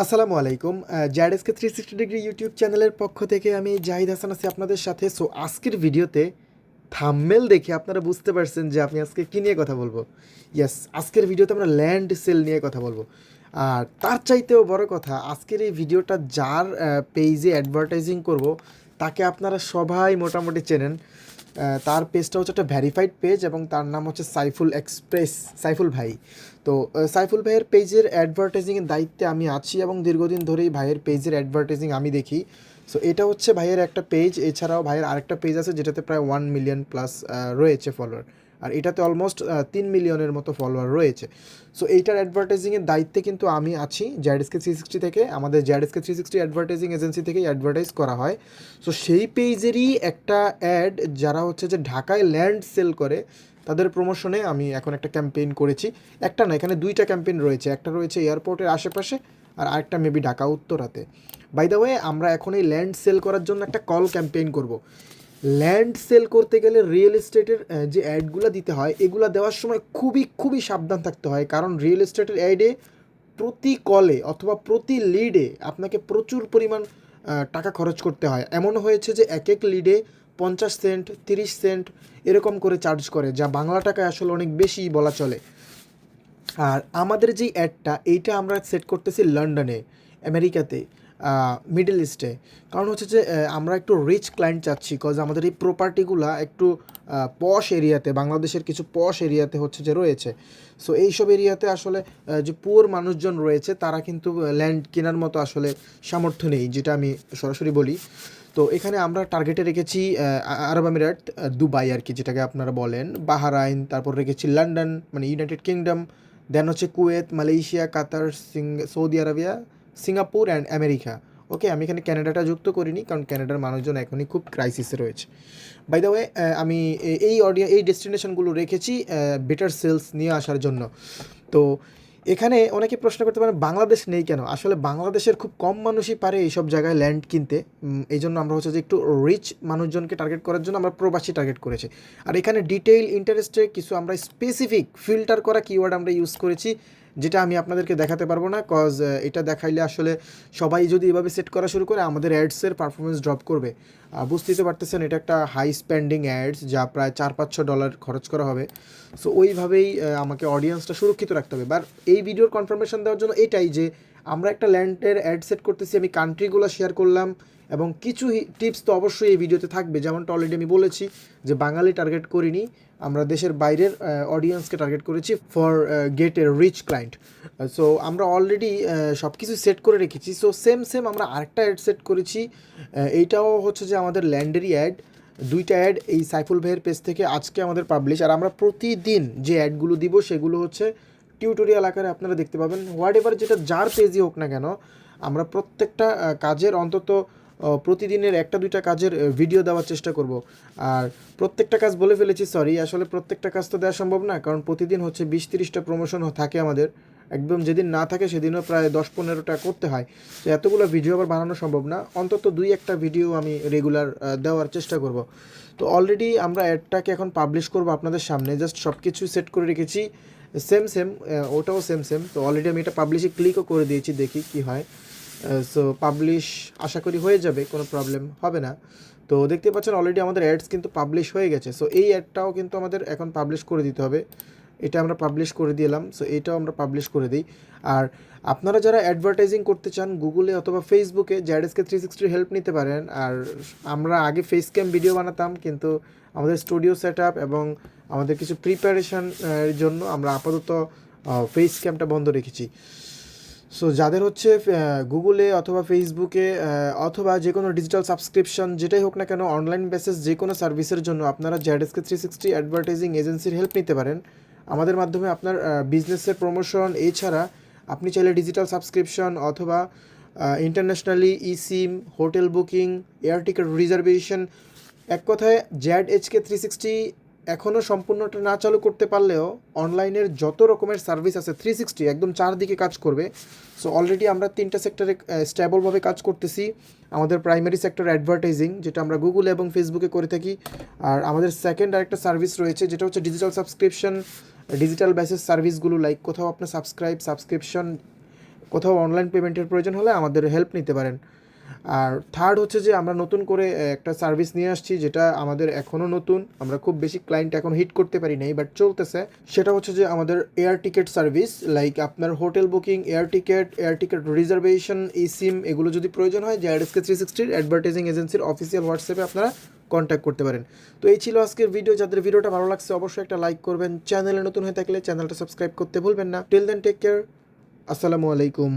আসসালামু আলাইকুম। জ্যাডেসকে থ্রি সিক্সটি ডিগ্রি ইউটিউব চ্যানেলের পক্ষ থেকে আমি জাহিদ হাসান আছি আপনাদের সাথে। সো আজকের ভিডিওতে থাম্মেল দেখে আপনারা বুঝতে পারছেন যে আমি আজকে কী নিয়ে কথা বলব। ইয়াস আজকের ভিডিওতে আমরা ল্যান্ড সেল নিয়ে কথা বলব। আর তার চাইতেও বড় কথা, আজকের এই ভিডিওটা যার পেজে অ্যাডভার্টাইজিং করব, তাকে আপনারা সবাই মোটামুটি চেনেন। তার পেজটা হচ্ছে একটা ভ্যারিফাইড পেজ এবং তার নাম হচ্ছে সাইফুল এক্সপ্রেস সাইফুল ভাই। তো সাইফুল ভাইয়ের পেজের অ্যাডভার্টাইজিংয়ের দায়িত্বে আমি আছি এবং দীর্ঘদিন ধরেই ভাইয়ের পেজের অ্যাডভার্টাইজিং আমি দেখি। সো এটা হচ্ছে ভাইয়ের একটা পেজ এছাড়াও ভাইয়ের আরেকটা পেজ আছে যেটাতে প্রায় ওয়ান মিলিয়ন প্লাস রয়েছে ফলোয়ার আর এটাতে অলমোস্ট তিন মিলিয়নের মতো ফলোয়ার রয়েছে। সো এইটার অ্যাডভার্টাইজিংয়ের দায়িত্বে কিন্তু আমি আছি জ্যাডেসকে থ্রি সিক্সটি থেকে। আমাদের জ্যাডেসকে থ্রি সিক্সটি অ্যাডভার্টাইজিং এজেন্সি থেকেই অ্যাডভার্টাইজ করা হয়। সো সেই পেজেরই একটা অ্যাড যারা হচ্ছে যে ঢাকায় ল্যান্ড সেল করে, তাদের প্রমোশনে আমি এখন একটা ক্যাম্পেইন করেছি। একটা না, এখানে দুইটা ক্যাম্পেইন রয়েছে। একটা রয়েছে এয়ারপোর্টের আশেপাশে আর আরেকটা মেবি ঢাকা উত্তরাতে বাই দ্য ওয়ে আমরা এখন এই ল্যান্ড সেল করার জন্য একটা কল ক্যাম্পেইন করব। ল্যান্ড সেল করতে গেলে রিয়েল এস্টেটের যে অ্যাডগুলো দিতে হয়, এগুলো দেওয়ার সময় খুবই খুবই সাবধান থাকতে হয়। কারণ রিয়েল এস্টেটের অ্যাডে প্রতি কলে অথবা প্রতি লিডে আপনাকে প্রচুর পরিমাণ টাকা খরচ করতে হয়। এমন হয়েছে যে এক এক লিডে পঞ্চাশ সেন্ট, তিরিশ সেন্ট এরকম করে চার্জ করে, যা বাংলা টাকায় আসলে অনেক বেশি বলা চলে। আর আমাদের যেই অ্যাডটা, এইটা আমরা সেট করতেছি লন্ডনে, আমেরিকাতে। মিডল ইস্টে কারণ হচ্ছে যে আমরা একটু রিচ ক্লায়েন্ট চাচ্ছি কজ আমাদের এই প্রপার্টিগুলো একটু পশ এরিয়াতে বাংলাদেশের কিছু পশ এরিয়াতে হচ্ছে যে রয়েছে। সো এইসব এরিয়াতে আসলে যে পুয়ার মানুষজন রয়েছে, তারা কিন্তু ল্যান্ড কেনার মতো আসলে সামর্থ্য নেই, যেটা আমি সরাসরি বলি। তো এখানে আমরা টার্গেটে রেখেছি আরব আমিরাত দুবাই আর কি, যেটাকে আপনারা বলেন, বাহারাইন, তারপর রেখেছি লন্ডন মানে ইউনাইটেড কিংডম, দেন হচ্ছে Kuwait, Malaysia, Qatar, Singh, Saudi Arabia Singapore and America. Okay আমি এখানে ক্যানাডাটা যুক্ত করিনি, কারণ ক্যানাডার মানুষজন এখনই খুব ক্রাইসিসে রয়েছে। বাই দ্য ওয়ে আমি এই অডিও এই ডেস্টিনেশনগুলো রেখেছি বেটার সেলস নিয়ে আসার জন্য। তো এখানে অনেকে প্রশ্ন করতে পারেন, বাংলাদেশ নেই কেন? আসলে বাংলাদেশের খুব কম মানুষই পারে এইসব জায়গায় ল্যান্ড কিনতে। এই জন্য আমরা হচ্ছে যে একটু রিচ মানুষজনকে টার্গেট করার জন্য আমরা প্রবাসী টার্গেট করেছি। আর এখানে ডিটেইল ইন্টারেস্টে কিছু আমরা স্পেসিফিক ফিল্টার করা কিওয়ার্ড আমরা ইউজ করেছি। যেটা আমি আপনাদেরকে দেখাতে পারব না কজ এটা দেখাইলে আসলে সবাই যদি এভাবে সেট করা শুরু করে, আমাদের অ্যাডসের পারফরমেন্স ড্রপ করবে। বুঝতেই তো পারতেছেন, এটা একটা হাই স্পেন্ডিং অ্যাডস যা প্রায় চার পাঁচশো ডলার খরচ করা হবে। সো ওইভাবেই আমাকে অডিয়েন্সটা সুরক্ষিত রাখতে হবে। বাট এই ভিডিওর কনফার্মেশন দেওয়ার জন্য এটাই যে, আমরা একটা ল্যান্ডের অ্যাড সেট করতেছি, আমি কান্ট্রিগুলো শেয়ার করলাম এবং কিছু টিপস তো অবশ্যই এই ভিডিওতে থাকবে। যেমনটা অলরেডি আমি বলেছি যে, বাঙালি টার্গেট করিনি আমরা দেশের বাইরের অডিয়েন্সকে টার্গেট করেছি for get a reach client so আমরা অলরেডি সব কিছু সেট করে রেখেছি। সো সেম সেম আমরা আরেকটা অ্যাড সেট করেছি। এইটাও হচ্ছে যে আমাদের ল্যান্ডেরই অ্যাড দুইটা অ্যাড এই সাইফুল ভাইয়ের পেজ থেকে আজকে আমাদের পাবলিশ আর আমরা প্রতিদিন যে অ্যাডগুলো দিব, সেগুলো হচ্ছে টিউটোরিয়াল আকারে আপনারা দেখতে পাবেন। হোয়াট এভার যেটা যার পেজই হোক না কেন, আমরা প্রত্যেকটা কাজের অন্তত প্রতিদিনের একটা দুইটা কাজের ভিডিও দেওয়ার চেষ্টা করব। আর প্রত্যেকটা কাজ বলে ফেলেছি সরি আসলে প্রত্যেকটা কাজ তো দেওয়া সম্ভব না, কারণ প্রতিদিন হচ্ছে বিশ তিরিশটা প্রমোশন থাকে আমাদের। একদম যেদিন না থাকে সেদিনও প্রায় দশ পনেরোটা করতে হয়। তো এতগুলো ভিডিও আবার বানানো সম্ভব না। অন্তত দুই একটা ভিডিও আমি রেগুলার দেওয়ার চেষ্টা করব। তো অলরেডি আমরা অ্যাডটাকে এখন পাবলিশ করব আপনাদের সামনে। জাস্ট সব কিছু সেট করে রেখেছি। সেম সেম ওটাও সেম সেম তো অলরেডি আমি এটা পাবলিশে ক্লিকও করে দিয়েছি, দেখি কি হয়। সো পাবলিশ আশা করি হয়ে যাবে, কোনো প্রবলেম হবে না। তো দেখতে পাচ্ছেন অলরেডি আমাদের অ্যাডস কিন্তু পাবলিশ হয়ে গেছে। সো এই অ্যাডটাও কিন্তু আমাদের এখন পাবলিশ করে দিতে হবে। এটা আমরা পাবলিশ করে দিলাম সো এটাও আমরা পাবলিশ করে দিই। আর আপনারা যারা অ্যাডভার্টাইজিং করতে চান গুগলে অথবা ফেসবুকে জ্যাডেসকে থ্রি সিক্সটির হেল্প নিতে পারেন। আর আমরা আগে ফেস ক্যাম ভিডিও বানাতাম, কিন্তু আমাদের স্টুডিও সেট আপ এবং আমাদের কিছু প্রিপারেশন এর জন্য আমরা আপাতত ফেস ক্যামটা বন্ধ রেখেছি। সো যাদের হচ্ছে গুগলে অথবা ফেসবুকে অথবা যে কোনো ডিজিটাল সাবস্ক্রিপশন যেটাই হোক না কেন অনলাইন বেসিস যে কোনো সার্ভিসের জন্য আপনারা জ্যাডেসকে থ্রি সিক্সটি অ্যাডভার্টাইজিং এজেন্সির হেল্প নিতে পারেন। আমাদের মাধ্যমে আপনার বিজনেসের প্রমোশন এছাড়া আপনি চাইলে ডিজিটাল সাবস্ক্রিপশন অথবা internationally e sim hotel booking air ticket reservation এক কথায় জ্যাড এইচকে থ্রি সিক্সটি এখনও সম্পূর্ণটা না চালু করতে পারলেও অনলাইনের যত রকমের সার্ভিস আছে থ্রি সিক্সটি একদম চারদিকে কাজ করবে। সো অলরেডি আমরা তিনটা সেক্টরে স্ট্যাবলভাবে কাজ করতেছি। আমাদের প্রাইমারি সেক্টর অ্যাডভার্টাইজিং যেটা আমরা গুগল এবং ফেসবুকে করে থাকি। আর আমাদের সেকেন্ড আরেকটা সার্ভিস রয়েছে, যেটা হচ্ছে ডিজিটাল সাবস্ক্রিপশন ডিজিটাল বেসিস সার্ভিসগুলো লাইক কোথাও আপনার সাবস্ক্রাইব সাবস্ক্রিপশন কোথাও অনলাইন পেমেন্টের প্রয়োজন হলে আমাদের হেল্প নিতে পারেন। আর থার্ড হচ্ছে যে আমরা নতুন করে একটা সার্ভিস নিয়ে আসছি যেটা আমাদের এখনও নতুন। আমরা খুব বেশি ক্লায়েন্ট এখন হিট করতে পারি নাই বাট চলতেছে। সেটা হচ্ছে যে আমাদের এয়ার টিকিট সার্ভিস লাইক আপনার hotel booking air ticket air ticket reservation e sim এগুলো যদি প্রয়োজন হয় জেআরএসকে থ্রি সিক্সটির অ্যাডভার্টাইজিং এজেন্সির অফিসিয়াল হোয়াটসঅ্যাপে আপনারা কন্ট্যাক্ট করতে পারেন। তো এই ছিল আজকের ভিডিও যাদের ভিডিওটা ভালো লাগছে, অবশ্যই একটা লাইক করবেন। চ্যানেলে নতুন হয়ে থাকলে চ্যানেলটা সাবস্ক্রাইব করতে ভুলবেন না। টিল দেন টেক কেয়ার আসসালামু আলাইকুম।